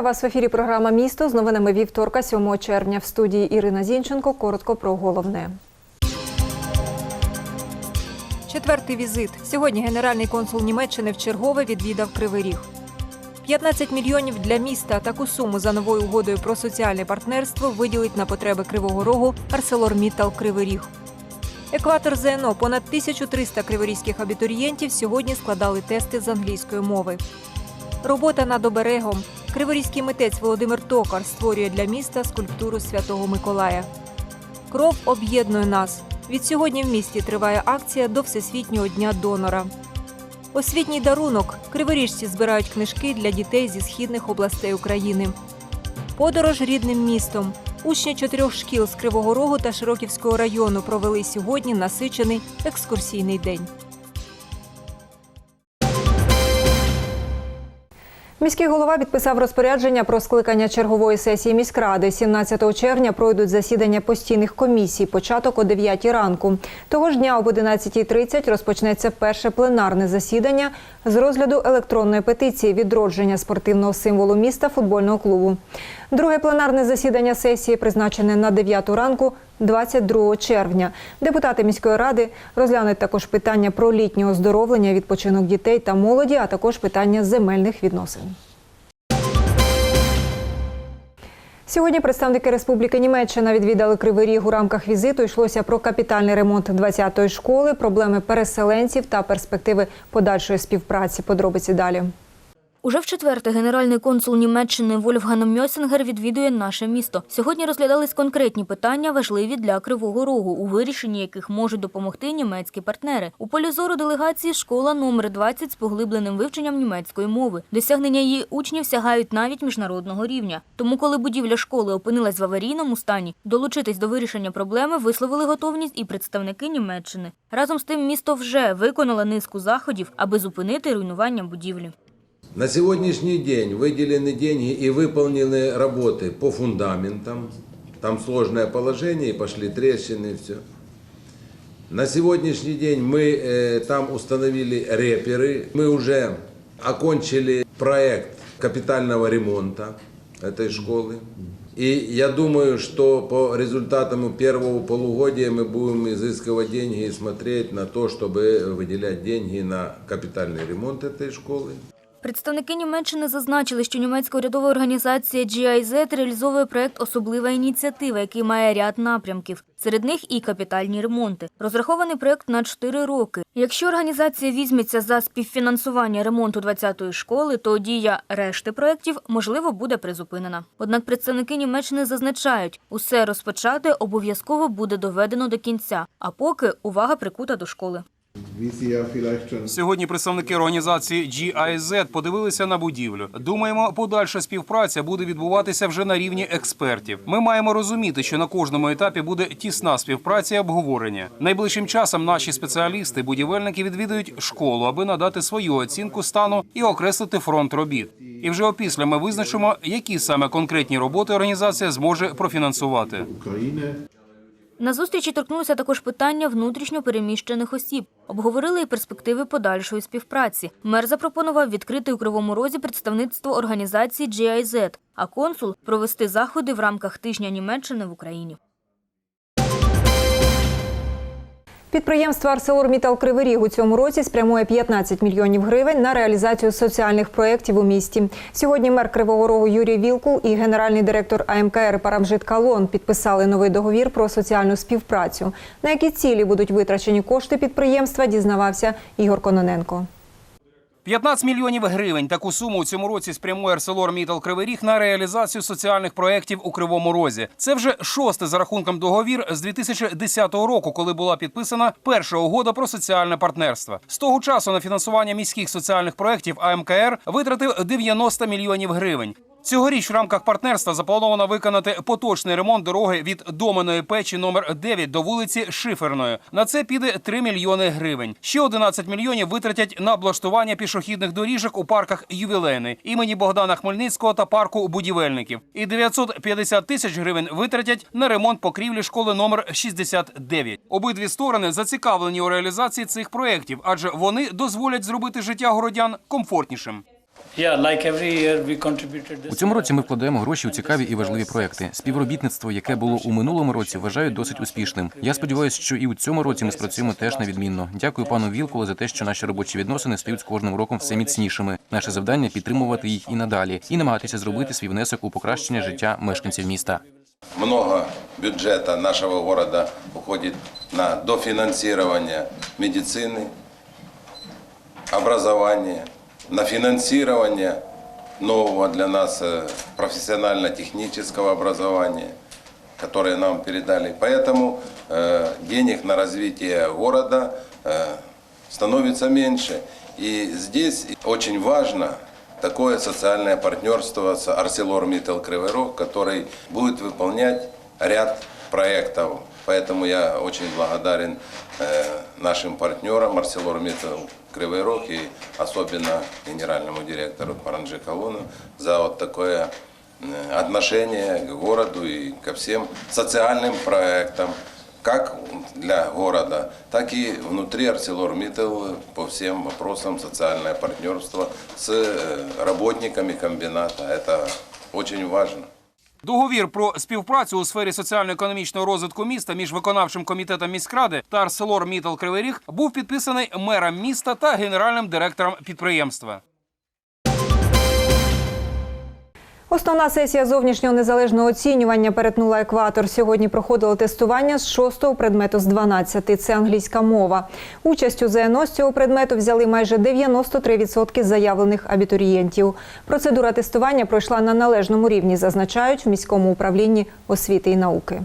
Вітаю вас в ефірі. Програма Місто з новинами вівторка, 7 червня. В студії Ірина Зінченко. Коротко про головне. Четвертий візит. Сьогодні генеральний консул Німеччини вчергове відвідав Кривий Ріг. 15 мільйонів для міста. Таку суму за новою угодою про соціальне партнерство виділить на потреби Кривого Рогу ArcelorMittal Кривий Ріг. Екватор ЗНО понад 1300 криворізьких абітурієнтів сьогодні складали тести з англійської мови. Робота над оберегом. Криворізький митець Володимир Токар створює для міста скульптуру Святого Миколая. Кров об'єднує нас. Відсьогодні в місті триває акція до Всесвітнього дня донора. Освітній дарунок. Криворіжці збирають книжки для дітей зі східних областей України. Подорож рідним містом. Учні чотирьох шкіл з Кривого Рогу та Широківського району провели сьогодні насичений екскурсійний день. Міський голова підписав розпорядження про скликання чергової сесії міськради. 17 червня пройдуть засідання постійних комісій. Початок о 9 ранку. Того ж дня об 11.30 розпочнеться перше пленарне засідання з розгляду електронної петиції відродження спортивного символу міста футбольного клубу. Друге пленарне засідання сесії призначене на 9 ранку 22 червня. Депутати міської ради розглянуть також питання про літнє оздоровлення, відпочинок дітей та молоді, а також питання земельних відносин. Сьогодні представники Республіки Німеччина відвідали Кривий Ріг у рамках візиту. Йшлося про капітальний ремонт 20-ї школи, проблеми переселенців та перспективи подальшої співпраці. Подробиці далі. Уже в четверте генеральний консул Німеччини Вольфган Мьосінгер відвідує наше місто. Сьогодні розглядались конкретні питання, важливі для Кривого Рогу, у вирішенні яких можуть допомогти німецькі партнери. У полі зору делегації школа номер 20 з поглибленим вивченням німецької мови. Досягнення її учнів сягають навіть міжнародного рівня. Тому, коли будівля школи опинилась в аварійному стані, долучитись до вирішення проблеми висловили готовність і представники Німеччини. Разом з тим, місто вже виконало низку заходів, аби зупинити руйнування будівлі. На сегодняшний день выделены деньги и выполнены работы по фундаментам. Там сложное положение, пошли трещины, все. На сегодняшний день мы э, там установили реперы. Мы уже окончили проект капитального ремонта этой школы. И я думаю, что по результатам первого полугодия мы будем изыскивать деньги и смотреть на то, чтобы выделять деньги на капитальный ремонт этой школы. Представники Німеччини зазначили, що німецька урядова організація GIZ реалізовує проект «Особлива ініціатива», який має ряд напрямків. Серед них і капітальні ремонти. Розрахований проект на 4 роки. Якщо організація візьметься за співфінансування ремонту 20-ї школи, то дія решти проєктів, можливо, буде призупинена. Однак представники Німеччини зазначають, усе розпочати обов'язково буде доведено до кінця, а поки увага прикута до школи. Сьогодні представники організації GIZ подивилися на будівлю. Думаємо, подальша співпраця буде відбуватися вже на рівні експертів. Ми маємо розуміти, що на кожному етапі буде тісна співпраця і обговорення. Найближчим часом наші спеціалісти, будівельники відвідують школу, аби надати свою оцінку стану і окреслити фронт робіт. І вже опісля ми визначимо, які саме конкретні роботи організація зможе профінансувати. На зустрічі торкнулося також питання внутрішньо переміщених осіб. Обговорили і перспективи подальшої співпраці. Мер запропонував відкрити у Кривому Розі представництво організації GIZ, а консул провести заходи в рамках тижня Німеччини в Україні. Підприємство «Арселормітал Кривий Ріг» у цьому році спрямує 15 мільйонів гривень на реалізацію соціальних проєктів у місті. Сьогодні мер Кривого Рогу Юрій Вілкул і генеральний директор АМКР Парамжит Калон підписали новий договір про соціальну співпрацю. На які цілі будуть витрачені кошти підприємства, дізнавався Ігор Кононенко. 15 мільйонів гривень. Таку суму у цьому році спрямує ArcelorMittal Кривий Ріг на реалізацію соціальних проєктів у Кривому Розі. Це вже шостий за рахунком договір з 2010 року, коли була підписана перша угода про соціальне партнерство. З того часу на фінансування міських соціальних проєктів АМКР витратив 90 мільйонів гривень. Цьогоріч в рамках партнерства заплановано виконати поточний ремонт дороги від Доменої печі номер 9 до вулиці Шиферної. На це піде 3 мільйони гривень. Ще 11 мільйонів витратять на облаштування пішохідних доріжок у парках ювілейний імені Богдана Хмельницького та парку будівельників. І 950 тисяч гривень витратять на ремонт покрівлі школи номер 69. Обидві сторони зацікавлені у реалізації цих проєктів, адже вони дозволять зробити життя городян комфортнішим. У цьому році ми вкладаємо гроші у цікаві і важливі проекти. Співробітництво, яке було у минулому році, вважаю досить успішним. Я сподіваюся, що і у цьому році ми спрацюємо теж на відмінно. Дякую пану Вілкулу за те, що наші робочі відносини стають з кожним роком все міцнішими. Наше завдання підтримувати їх і надалі, і намагатися зробити свій внесок у покращення життя мешканців міста. Много бюджета нашего города уходит на дофинансирование медицины, образования, на финансирование нового для нас э, профессионально-технического образования, которое нам передали. Поэтому э, денег на развитие города э, становится меньше. И здесь очень важно такое социальное партнерство с ArcelorMittal Кривой Рог, который будет выполнять ряд проектов. Поэтому я очень благодарен э, нашим партнерам ArcelorMittal Кривой Рог и особенно генеральному директору Паранджи Калуну за вот такое э, отношение к городу и ко всем социальным проектам, как для города, так и внутри ArcelorMittal по всем вопросам социальное партнерство с э, работниками комбината. Это очень важно. Договір про співпрацю у сфері соціально-економічного розвитку міста між виконавчим комітетом міськради та Арселор Мітал Кривий Ріг був підписаний мером міста та генеральним директором підприємства. Основна сесія зовнішнього незалежного оцінювання перетнула екватор. Сьогодні проходило тестування з шостого предмету з 12. Це англійська мова. Участь у ЗНО з цього предмету взяли майже 93% заявлених абітурієнтів. Процедура тестування пройшла на належному рівні, зазначають в міському управлінні освіти і науки.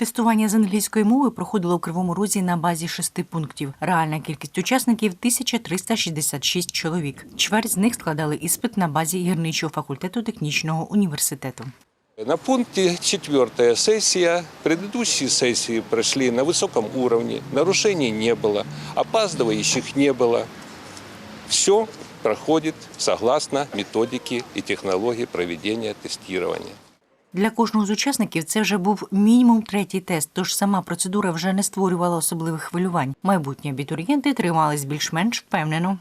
Тестування з англійської мови проходило у Кривому Розі на базі шести пунктів. Реальна кількість учасників 1366 чоловік. Чверть з них складали іспит на базі гірничого факультету технічного університету. На пункте четвертая сессия. Предыдущие сессии прошли на высоком уровне. Нарушений не было. Опаздывающих не было. Все проходит согласно методике и технологии проведения тестирования. Для кожного з учасників це вже був мінімум третій тест, тож сама процедура вже не створювала особливих хвилювань. Майбутні абітурієнти тримались більш-менш впевнено.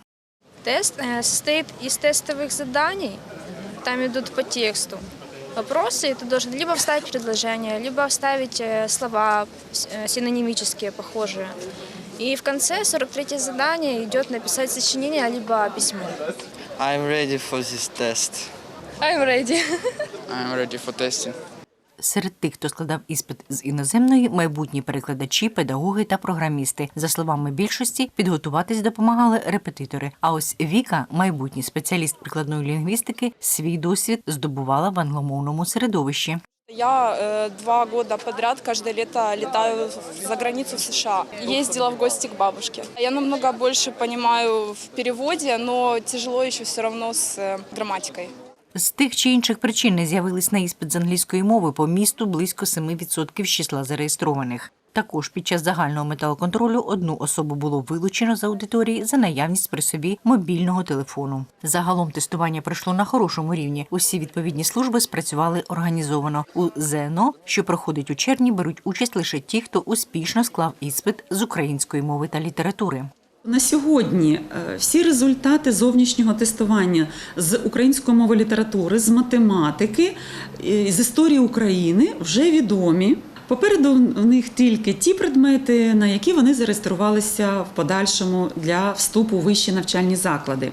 Тест э, состоит из тестовых заданий, там идут по тексту вопросы, и ты должен либо вставить предложение, либо вставить э, слова с- э, синонимические, похожие. И в конце 43 задание идет написать сочинение, либо письмо. I'm ready for this test. I'm ready. I'm ready for testing. Серед тих, хто складав іспит з іноземної, майбутні перекладачі, педагоги та програмісти. За словами більшості, підготуватись допомагали репетитори. А ось Віка, майбутній спеціаліст прикладної лінгвістики, свій досвід здобувала в англомовному середовищі. Я э, два года подряд каждое лето летаю за границу в США. Ездила в гости к бабушке. Я намного больше понимаю в переводе, но тяжело еще все равно с э, грамматикой. З тих чи інших причин не з'явились на іспит з англійської мови по місту близько 7% з числа зареєстрованих. Також під час загального металоконтролю одну особу було вилучено з аудиторії за наявність при собі мобільного телефону. Загалом тестування пройшло на хорошому рівні. Усі відповідні служби спрацювали організовано. У ЗНО, що проходить у червні, беруть участь лише ті, хто успішно склав іспит з української мови та літератури. На сьогодні е, всі результати зовнішнього тестування з української мови літератури, з математики, з історії України вже відомі. Попереду у них тільки ті предмети, на які вони зареєструвалися в подальшому для вступу у вищі навчальні заклади.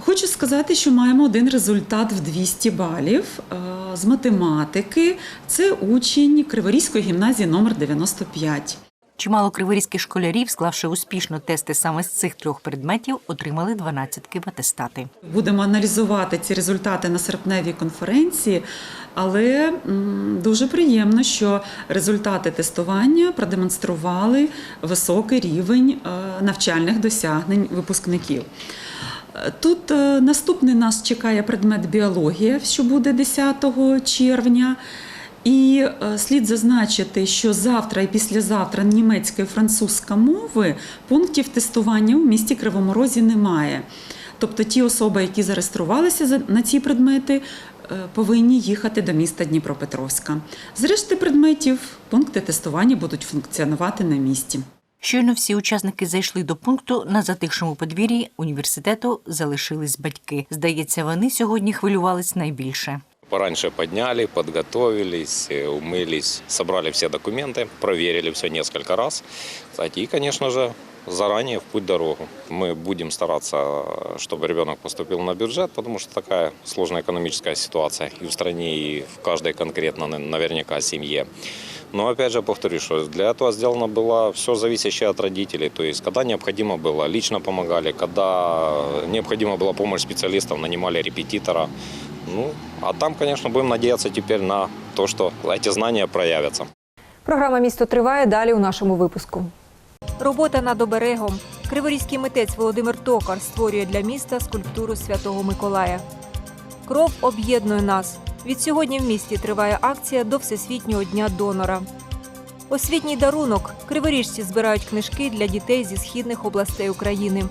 Хочу сказати, що маємо один результат в 200 балів е, з математики. Це учень Криворізької гімназії номер 95. Чимало криворізьких школярів, склавши успішно тести саме з цих трьох предметів, отримали 12 в атестати. Будемо аналізувати ці результати на серпневій конференції, але дуже приємно, що результати тестування продемонстрували високий рівень е, навчальних досягнень випускників. Е, Тут е, наступний нас чекає предмет біологія, що буде 10 червня. І е, слід зазначити, що завтра і післязавтра німецька і французька мови пунктів тестування у місті Кривому Розі немає. Тобто ті особи, які зареєструвалися за- на ці предмети, е, повинні їхати до міста Дніпропетровська. З решти предметів пункти тестування будуть функціонувати на місці. Щойно всі учасники зайшли до пункту на затихшому подвір'ї університету залишились батьки. Здається, вони сьогодні хвилювались найбільше. Пораньше подняли, подготовились, э, умылись, собрали все документы, проверили все несколько раз. Кстати, и, конечно же, заранее в путь-дорогу. Мы будем стараться, чтобы ребенок поступил на бюджет, потому что такая сложная экономическая ситуация и в стране, и в каждой конкретно на- наверняка семье. Но опять же повторю, что для этого сделано было все зависящее от родителей. То есть, когда необходимо было, лично помогали, когда необходима была помощь специалистов, нанимали репетитора. Ну, а там, конечно, будем надеяться теперь на то, что эти знания проявятся. Програма місто триває далі у нашому випуску. Робота над оберегом. Криворізький митець Володимир Токар створює для міста скульптуру Святого Миколая. Кров об'єднує нас. Відсьогодні в місті триває акція до Всесвітнього дня донора. Освітній дарунок. Криворіжці збирають книжки для дітей зі східних областей України.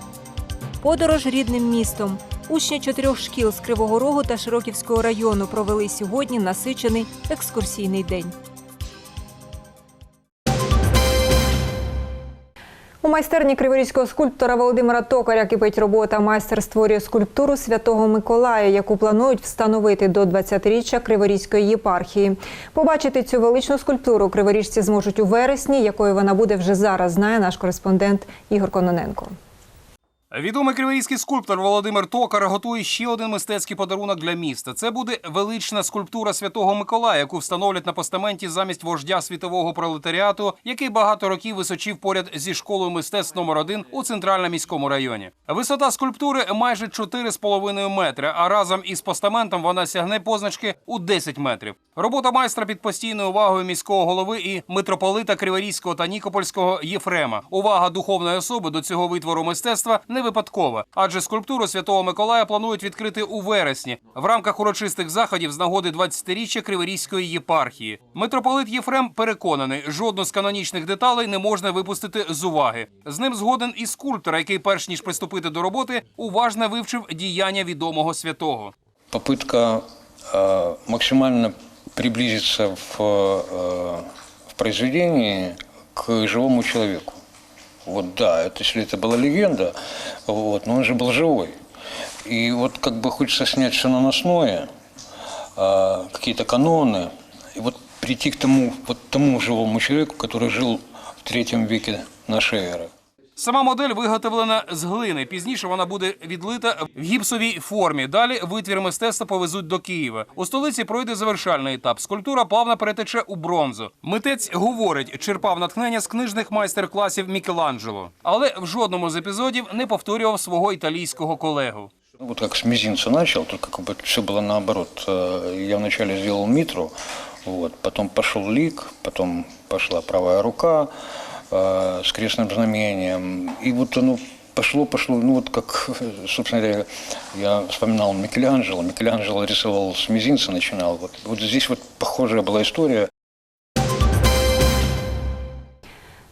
Подорож рідним містом. Учні чотирьох шкіл з Кривого Рогу та Широківського району провели сьогодні насичений екскурсійний день. У майстерні криворізького скульптора Володимира Токаря кипить робота. Майстер створює скульптуру Святого Миколая, яку планують встановити до 20-річчя Криворізької єпархії. Побачити цю величну скульптуру криворіжці зможуть у вересні, якою вона буде вже зараз, знає наш кореспондент Ігор Кононенко. Відомий криворізький скульптор Володимир Токар готує ще один мистецький подарунок для міста. Це буде велична скульптура Святого Миколая, яку встановлять на постаменті замість вождя світового пролетаріату, який багато років височив поряд зі школою мистецтв номер 1 у центральному міському районі. Висота скульптури майже 4,5 метри, а разом із постаментом вона сягне позначки у 10 метрів. Робота майстра під постійною увагою міського голови і митрополита Криворізького та Нікопольського Єфрема. Увага духовної особи до цього витвору мистецтва не випадкова, адже скульптуру Святого Миколая планують відкрити у вересні в рамках урочистих заходів з нагоди 20-річчя Криворізької єпархії. Митрополит Єфрем переконаний, жодну з канонічних деталей не можна випустити з уваги. З ним згоден і скульптор, який, перш ніж приступити до роботи, уважно вивчив діяння відомого святого. попытка э, максимально приблизиться в, э, в произведении к живому человеку. Вот да, это, если это была легенда, вот, но он же был живой. И вот как бы хочется снять все наносное, э, какие-то каноны, и вот прийти к тому, вот тому живому человеку, который жил в третьем веке нашей эры. Сама модель виготовлена з глини. Пізніше вона буде відлита в гіпсовій формі. Далі витвір мистецтва повезуть до Києва. У столиці пройде завершальний етап. Скульптура плавно перетече у бронзу. Митець говорить, черпав натхнення з книжних майстер-класів Мікеланджело, але в жодному з епізодів не повторював свого італійського колегу. Ну, Вот как с мизинца начал, только как бы все было наоборот. Э, Я вначале сделал митру, вот, потом пошел лик, потом пошла правая рука э, с крестным знамением. И вот оно пошло, пошло, ну вот как, собственно говоря, я вспоминал Микеланджело. Микеланджело рисовал с мизинца, начинал. Вот, вот здесь вот похожая была история.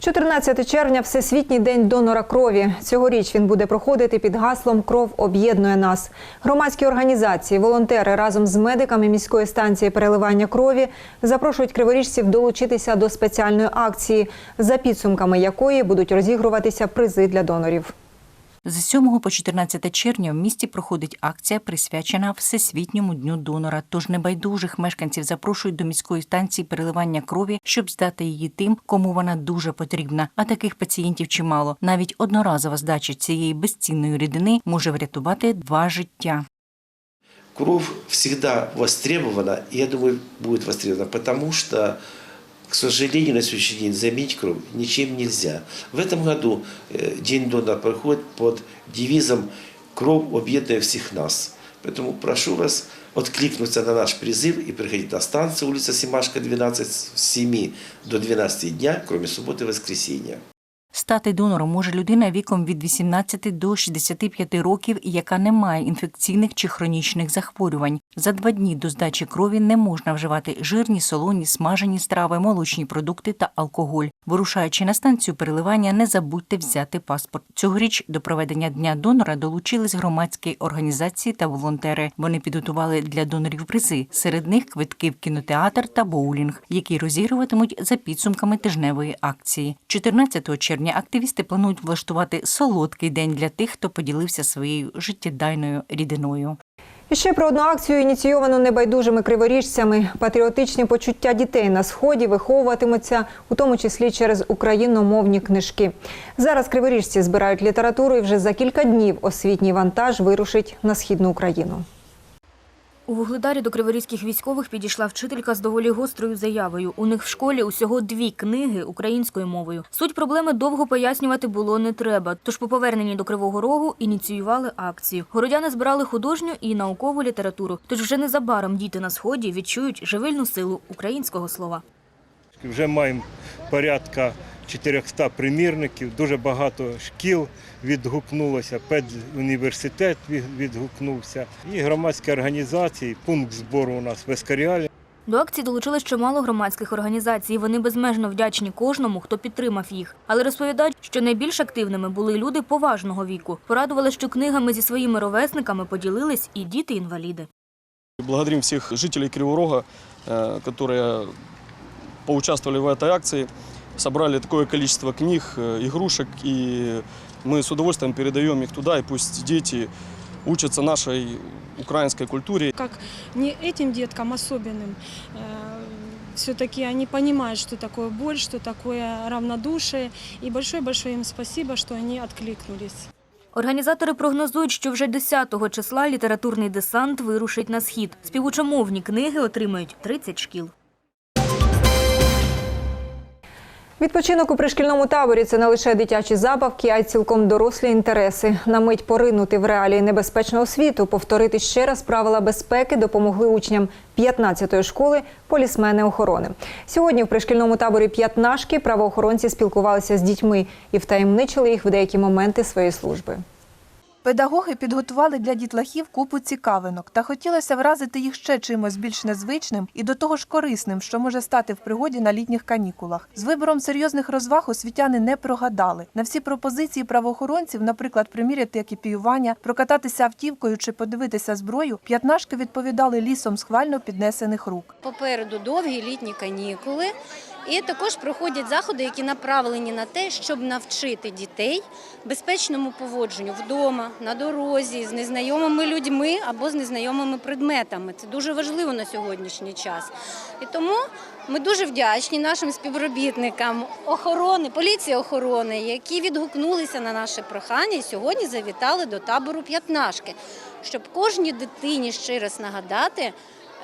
14 червня Всесвітній день донора крові. Цьогоріч він буде проходити під гаслом Кров об'єднує нас. Громадські організації, волонтери разом з медиками міської станції переливання крові запрошують криворіжців долучитися до спеціальної акції, за підсумками якої будуть розігруватися призи для донорів. З 7 по 14 червня в місті проходить акція, присвячена Всесвітньому дню донора. Тож небайдужих мешканців запрошують до міської станції переливання крові, щоб здати її тим, кому вона дуже потрібна. А таких пацієнтів чимало. Навіть одноразова здача цієї безцінної рідини може врятувати два життя. Кровь всегда востребована, и я думаю, будет востребована, потому что, к сожалению, на сегодняшний день заменить кровь ничем нельзя. В этом году э, День донора проходит под девизом «Кровь объединяет всех нас». Поэтому прошу вас откликнуться на наш призыв и приходить на станцию улица Симашка, 12, с 7 до 12 дня, кроме субботы и воскресенья. Стати донором може людина віком від 18 до 65 років, яка не має інфекційних чи хронічних захворювань. За два дні до здачі крові не можна вживати жирні, солоні, смажені страви, молочні продукти та алкоголь. Вирушаючи на станцію переливання, не забудьте взяти паспорт. Цьогоріч до проведення дня донора долучились громадські організації та волонтери. Вони підготували для донорів призи. Серед них квитки в кінотеатр та боулінг, які розігруватимуть за підсумками тижневої акції. 14 червня червня активісти планують влаштувати солодкий день для тих, хто поділився своєю життєдайною рідиною. І ще про одну акцію, ініційовану небайдужими криворіжцями. Патріотичні почуття дітей на сході виховуватимуться, у тому числі через україномовні книжки. Зараз криворіжці збирають літературу, і вже за кілька днів освітній вантаж вирушить на східну Україну. У Вугледарі до криворізьких військових підійшла вчителька з доволі гострою заявою. У них в школі усього дві книги українською мовою. Суть проблеми довго пояснювати було не треба. Тож по поверненні до Кривого Рогу ініціювали акцію. Городяни збирали художню і наукову літературу. Тож вже незабаром діти на сході відчують живильну силу українського слова. Вже маємо порядка 400 примірників, дуже багато шкіл відгукнулося, педуніверситет від- відгукнувся і громадські організації, пункт збору у нас в Ескаріалі. До акції долучилось чимало громадських організацій. Вони безмежно вдячні кожному, хто підтримав їх. Але розповідають, що найбільш активними були люди поважного віку. Порадували, що книгами зі своїми ровесниками поділились і діти-інваліди. Благодарим всех жителей Кривого Рога, э, которые поучаствовали в этой акции. Собрали такое количество книг, э, игрушек, и мы с удовольствием передаем их туда, и пусть дети учатся нашей украинской культуре. Как не этим деткам особенным, все-таки они понимают, что такое боль, что такое равнодушие. И большое-большое им спасибо, что они откликнулись. Організатори прогнозують, що вже 10 числа літературний десант вирушить на схід. Співучомовні книги отримають 30 шкіл. Відпочинок у пришкільному таборі це не лише дитячі забавки, а й цілком дорослі інтереси. На мить поринути в реалії небезпечного світу, повторити ще раз правила безпеки допомогли учням 15-ї школи полісмени охорони. Сьогодні в пришкільному таборі «П'ятнашки» правоохоронці спілкувалися з дітьми і втаємничили їх в деякі моменти своєї служби. Педагоги підготували для дітлахів купу цікавинок та хотілося вразити їх ще чимось більш незвичним і до того ж корисним, що може стати в пригоді на літніх канікулах. З вибором серйозних розваг освітяни не прогадали. На всі пропозиції правоохоронців, наприклад, приміряти екіпіювання, прокататися автівкою чи подивитися зброю, п'ятнашки відповідали лісом схвально піднесених рук. Попереду довгі літні канікули. І також проходять заходи, які направлені на те, щоб навчити дітей безпечному поводженню вдома, на дорозі, з незнайомими людьми або з незнайомими предметами. Це дуже важливо на сьогоднішній час. І тому ми дуже вдячні нашим співробітникам охорони, поліції охорони, які відгукнулися на наше прохання і сьогодні завітали до табору п'ятнашки, щоб кожній дитині ще раз нагадати.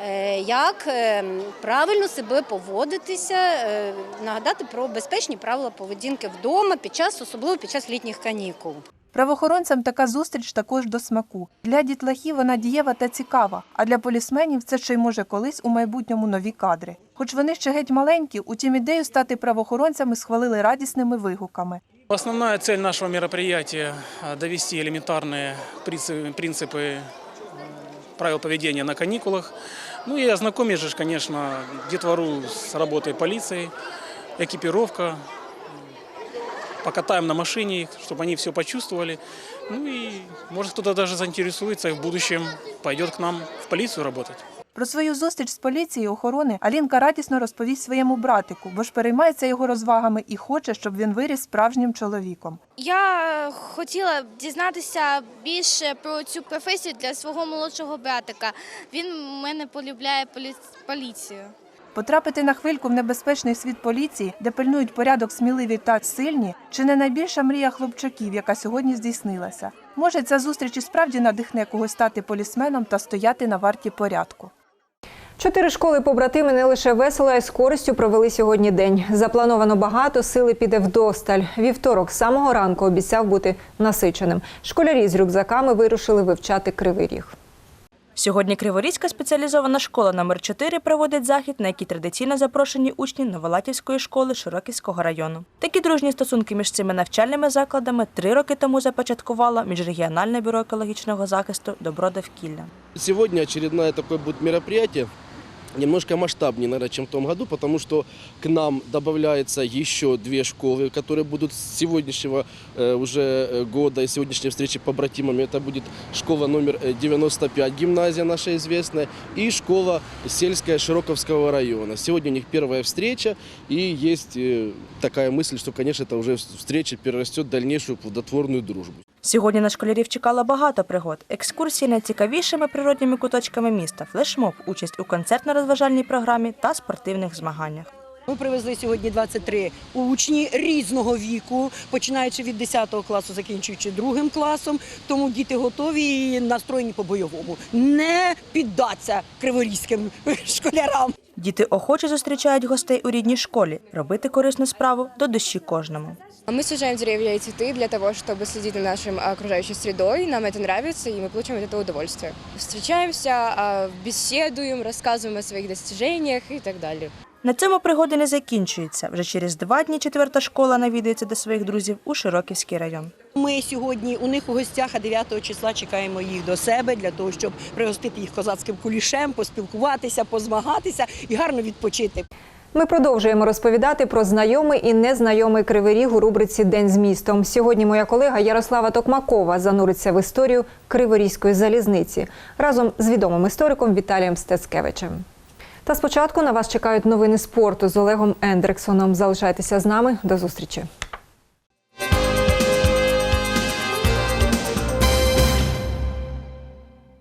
Е, Як е, правильно себе поводитися, е, нагадати про безпечні правила поведінки вдома під час, особливо під час літніх канікул. Правоохоронцям така зустріч також до смаку. Для дітлахів вона дієва та цікава, а для полісменів це ще й може колись у майбутньому нові кадри. Хоч вони ще геть маленькі, утім ідею стати правоохоронцями схвалили радісними вигуками. Основная цель нашего мероприятия – довести элементарные принципы, принципы правил поведения на каникулах. Ну и же, конечно, детвору с работой полиции, экипировка, покатаем на машине, чтобы они все почувствовали. Ну и может кто-то даже заинтересуется и в будущем пойдет к нам в полицию работать. Про свою зустріч з поліцією охорони Алінка радісно розповість своєму братику, бо ж переймається його розвагами і хоче, щоб він виріс справжнім чоловіком. Я хотіла дізнатися більше про цю професію для свого молодшого братика. Він мене полюбляє полі- поліцію. Потрапити на хвильку в небезпечний світ поліції, де пильнують порядок сміливі та сильні, чи не найбільша мрія хлопчаків, яка сьогодні здійснилася. Може, ця зустріч і справді надихне когось стати полісменом та стояти на варті порядку. Чотири школи побратими не лише весело, а й з користю провели сьогодні день. Заплановано багато, сили піде вдосталь. Вівторок з самого ранку обіцяв бути насиченим. Школярі з рюкзаками вирушили вивчати кривий ріг. Сьогодні Криворізька спеціалізована школа номер 4 проводить захід, на який традиційно запрошені учні Новолатівської школи Широківського району. Такі дружні стосунки між цими навчальними закладами три роки тому започаткувало міжрегіональне бюро екологічного захисту Добро довкілля. Сегодня очередное такое будет мероприятие немножко масштабнее, наверное, чем в том году, потому что к нам добавляется еще две школы, которые будут с сегодняшнего э, уже э, года и сегодняшней встречи побратимами. Это будет школа номер э, 95, гимназия наша известная, и школа сельская Широковского района. Сегодня у них первая встреча, и есть э, такая мысль, что, конечно, это уже встреча перерастет в дальнейшую плодотворную дружбу. Сьогодні на школярів чекало багато пригод: екскурсії найцікавішими природніми куточками міста, флешмоб, участь у концертно-розважальній програмі та спортивних змаганнях. Ми привезли сьогодні 23 учні різного віку, починаючи від 10 класу, закінчуючи другим класом. Тому діти готові і настроєні по-бойовому. Не піддаться криворізьким школярам. Діти охоче зустрічають гостей у рідній школі, робити корисну справу до душі кожному. Мы сажаем деревья и цветы для того, чтобы следить за нашей окружающей средой. Нам это нравится, и мы получаем от этого удовольствие. Встречаемся, а, беседуем, рассказываем о своих достижениях и так далее. На цьому пригоди не закінчуються. Вже через два дні четверта школа навідується до своїх друзів у Широківський район. Ми сьогодні у них у гостях, а 9 числа чекаємо їх до себе для того, щоб пригостити їх козацьким кулішем, поспілкуватися, позмагатися і гарно відпочити. Ми продовжуємо розповідати про знайомий і незнайомий кривий ріг у рубриці День з містом. Сьогодні моя колега Ярослава Токмакова зануриться в історію Криворізької залізниці разом з відомим істориком Віталієм Стецкевичем. Та спочатку на вас чекають новини спорту з Олегом Ендрексоном. Залишайтеся з нами. До зустрічі.